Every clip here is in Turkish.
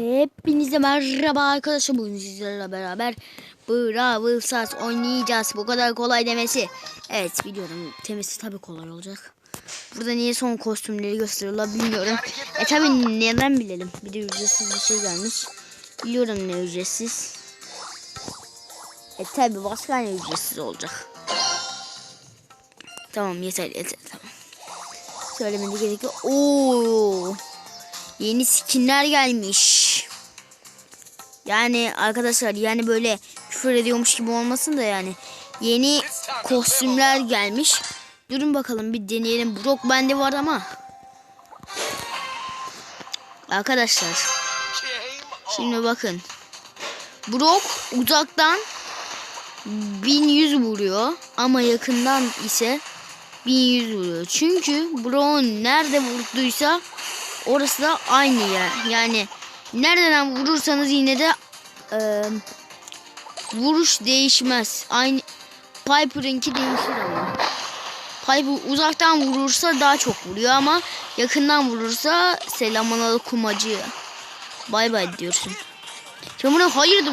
Hepinize merhaba arkadaşlar. Bugün sizlerle beraber Brawl Stars oynayacağız. Bu kadar kolay demesi. Evet biliyorum. Temesi tabii kolay olacak. Burada niye son kostümleri gösteriyorlar bilmiyorum. E tabii neden bilelim. Bir de ücretsiz bir şey gelmiş. Biliyorum ne ücretsiz. E tabii başka ne ücretsiz olacak. Tamam yeter yeter tamam. Söylemene gerek yok. Oo. Yeni skinler gelmiş. Yani arkadaşlar yani böyle küfür ediyormuş gibi olmasın da yani. Yeni kostümler gelmiş. Durun bakalım bir deneyelim. Brock bende var ama. Arkadaşlar. Şimdi bakın. Brock uzaktan 1100 vuruyor ama yakından ise 1100 vuruyor. Çünkü Brock'un nerede vurduysa orası da aynı yer. Yani nereden vurursanız yine de e, vuruş değişmez. Aynı Piper'ınki değişir ama. Piper uzaktan vurursa daha çok vuruyor ama yakından vurursa selamun aleyküm acı. Bay bay diyorsun. Sen buna hayır da.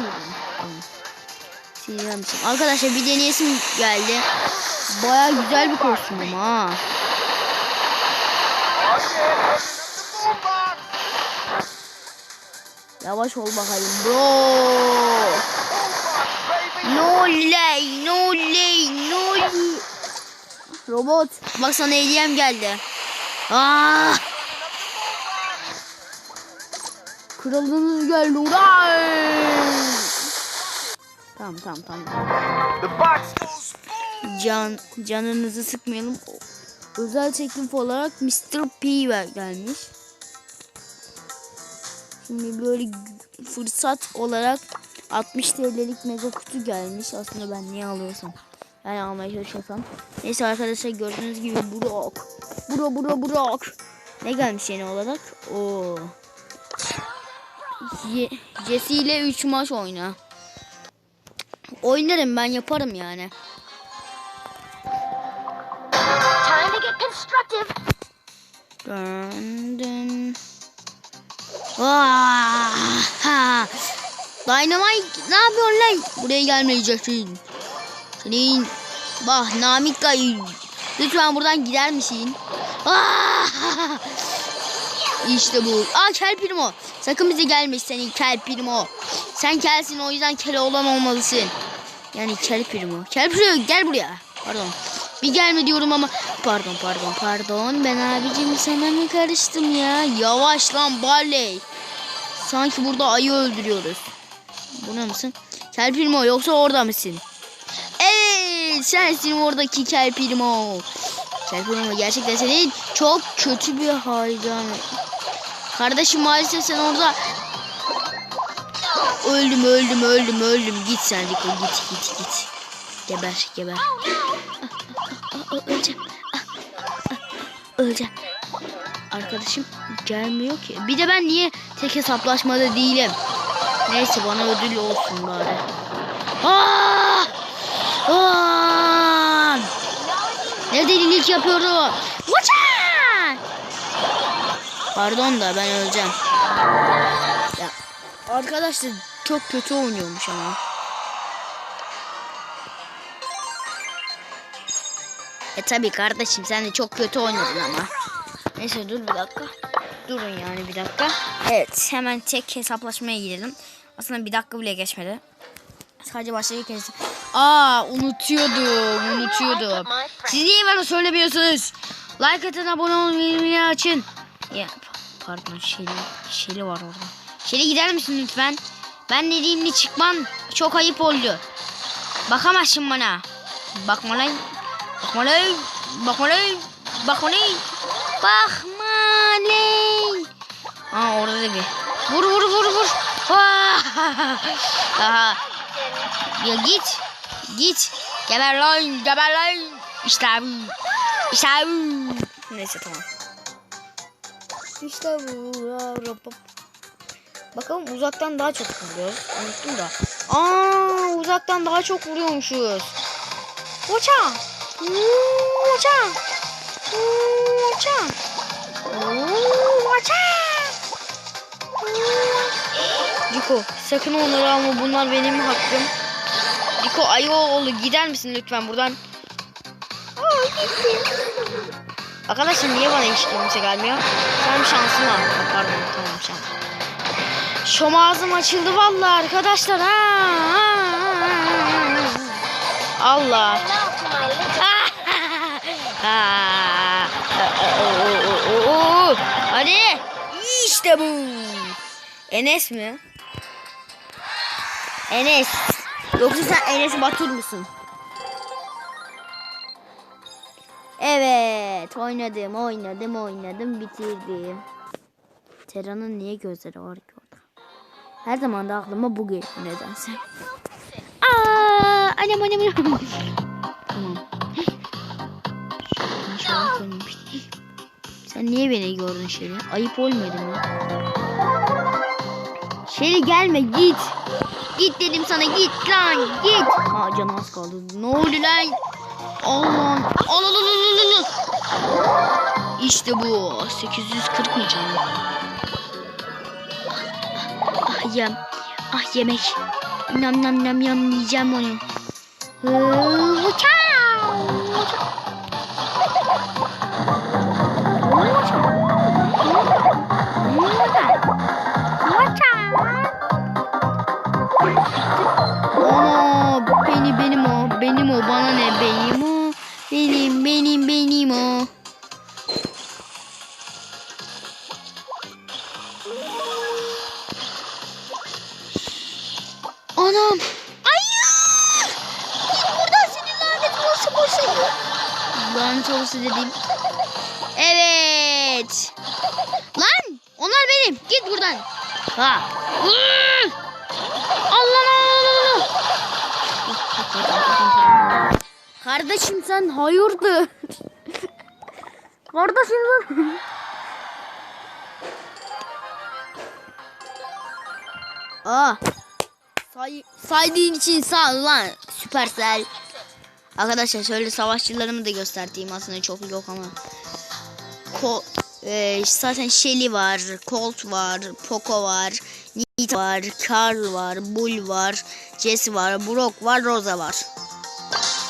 Sinirler misin? Arkadaşlar bir deneyesim geldi. Baya güzel bir kostüm ama ha. Yavaş ol bakayım bro. No lay, no lay, no lay. Robot, bak sana hediyem geldi. Aa! Kralınız geldi. Uray! Tamam tamam tamam. The box goes Can canınızı sıkmayalım. Özel teklif olarak Mr. P ver- gelmiş. Şimdi böyle fırsat olarak 60 TL'lik mega kutu gelmiş. Aslında ben niye alıyorsam. Yani almaya çalışıyorsam. Neyse arkadaşlar gördüğünüz gibi Brock. Bro bro Brock. Ne gelmiş yeni olarak? Oo. Ye- Jesse ile 3 maç oyna. Oynarım ben yaparım yani. Time to get constructive. Döndüm. Vaa! Dynamite ne yapıyorsun lan? Buraya gelmeyeceksin. Senin bah Namik. Lütfen buradan gider misin? İşte bu. Aa kel primo. Sakın bize gelme senin kel primo. Sen kelsin o yüzden kel olan olmalısın. Yani kel primo. Kel primo gel buraya. Pardon. Bir gelme diyorum ama pardon pardon pardon ben abicim sana mı karıştım ya? Yavaş lan Barley. Sanki burada ayı öldürüyoruz. Buna mısın? Kel primo yoksa orada mısın? Evet sensin oradaki kel primo. Kel primo gerçekten senin çok kötü bir hayran. Kardeşim maalesef sen orada öldüm öldüm öldüm öldüm git sen Rico git git git. Geber geber. Öleceğim. Ah, ah, ah, Öleceğim. Arkadaşım gelmiyor ki. Bir de ben niye tek hesaplaşmada değilim? Neyse bana ödül olsun bari. Aa! Aa! Ne delilik yapıyorum? Uçan! Pardon da ben öleceğim. Ya arkadaşlar çok kötü oynuyormuş ama. E tabi kardeşim sen de çok kötü oynadın ama. Neyse dur bir dakika. Durun yani bir dakika. Evet hemen tek hesaplaşmaya gidelim. Aslında bir dakika bile geçmedi. Sadece başlayıp Aa unutuyordum unutuyordum. Siz niye bana söylemiyorsunuz? Like atın abone olun bildirimleri açın. Ya pardon Şeli, Şeli var orada. Şeli gider misin lütfen? Ben dediğimde çıkman çok ayıp oldu. Bakamazsın bana. Bakma lan. Bakma lan. Bakma lan. Bakma lan. Bakma lan. Aa orada da bir. Vur vur vur vur. Aha. Ya git. Git. Geber lan. Geber lan. İşte bu. İşte bu. Neyse tamam. İşte bu. Bakalım uzaktan daha çok vuruyoruz. Unuttum da. Aa uzaktan daha çok vuruyormuşuz. Uça. Uça. Uça. Diko sakın onları alma bunlar benim hakkım. Diko Ayıoğlu gider misin lütfen buradan? Arkadaşlar niye bana hiç kimse gelmiyor? Sen şansın var. Ha, Pardon tamam şans. Şom ağzım açıldı vallahi arkadaşlar. Ha, ha, ha, ha. Allah. Hadi. İşte bu. Enes mi? Enes. Yoksa sen Enes Batur musun? Evet. Oynadım, oynadım, oynadım, bitirdim. Tera'nın niye gözleri var ki orada? Her zaman da aklıma bu geliyor nedense. Aa, annem annem annem. Tamam. Sen niye beni gördün Şeri? Ayıp olmadı mı? Şeri gelme git. Git dedim sana git lan git. Aa canım az kaldı. Ne oldu lan? Allah'ım. Al al al al al. İşte bu. 840 mı canım? Ah yem. Ah yemek. Nam nam nam nam yiyeceğim onu. Hı, Anam. Hayır. Git buradan senin lanet olası boşa. Lanet olası dediğim. Evet. Lan onlar benim. Git buradan. Ha. Allah Allah. Kardeşim sen hayırdır? Kardeşim sen. Aa. Say, saydığın için sağ ol lan Süpersel. Arkadaşlar şöyle savaşçılarımı da göstereyim aslında çok yok ama. Ko e, zaten Shelly var, Colt var, Poco var, Nita var, Carl var, Bull var, Jesse var, Brock var, Rosa var.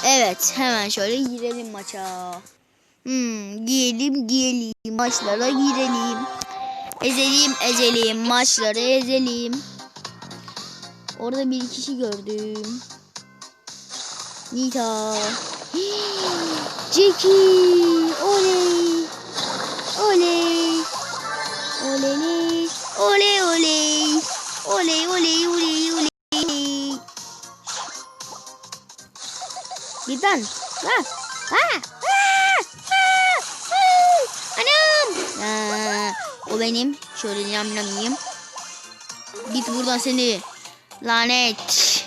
Evet hemen şöyle girelim maça. Hmm, giyelim giyelim maçlara girelim. Ezelim ezelim maçları ezelim. Orada bir kişi gördüm. Nita. Jackie. Oley. Oley. Oley. Oley oley. Oley oley oley oley. Birden. Ha. Ha. Anam. Ha. O benim. Şöyle yam yam yiyeyim. Git buradan seni. Lanet.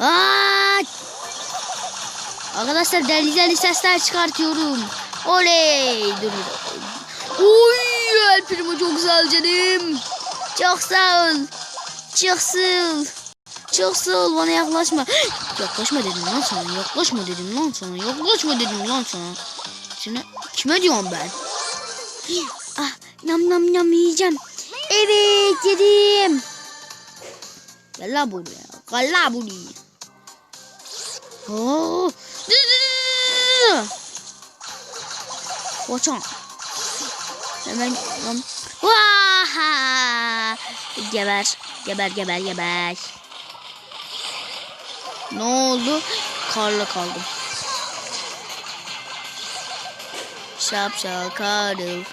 Aa! Arkadaşlar deli deli sesler çıkartıyorum. Oley. Dur. Uy, El Primo çok canım. Sağ ol. Ol. Çok sağ ol bana yaklaşma. yaklaşma dedim lan sana. Yaklaşma dedim lan sana. Yaklaşma dedim lan sana. Sana kime diyorum ben? ah, nam nam nam yiyeceğim. Evet yedim. Gel la buraya. Gel la buraya. Oh. Koçan. Hemen lan. Vaha. Geber. Geber geber geber. Ne oldu? Karla kaldım. Şapşal karıl.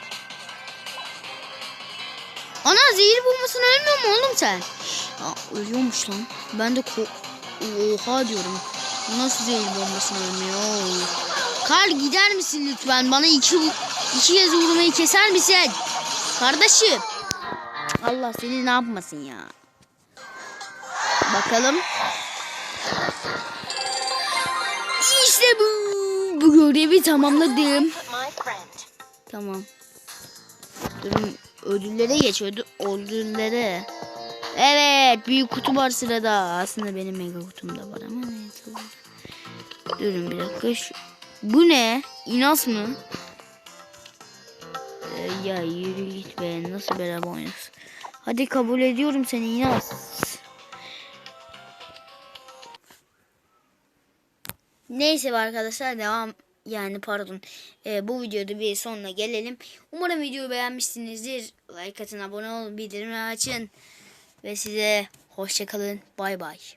Ana zehir bulmasına ölmüyor mu oğlum sen? Aa, ölüyormuş lan. Ben de ko Oha diyorum. Nasıl zehir bombasına ölmüyor? Karl gider misin lütfen? Bana iki, iki kez vurmayı keser misin? Kardeşim. Allah seni ne yapmasın ya. Bakalım. İşte bu. Bu görevi tamamladım. Tamam. Durun ödüllere geç ödül, ödüllere. Evet büyük kutu var sırada. Aslında benim mega kutum da var ama neyse. Durun bir dakika. Şu- Bu ne? İnas mı? Ee, ya yürü git be. Nasıl beraber oynuyorsun? Hadi kabul ediyorum seni İnaz. Neyse arkadaşlar devam yani pardon Ee, bu videoda bir sonuna gelelim. Umarım videoyu beğenmişsinizdir. Like atın abone olun bildirimi açın. Ve size hoşçakalın bay bay.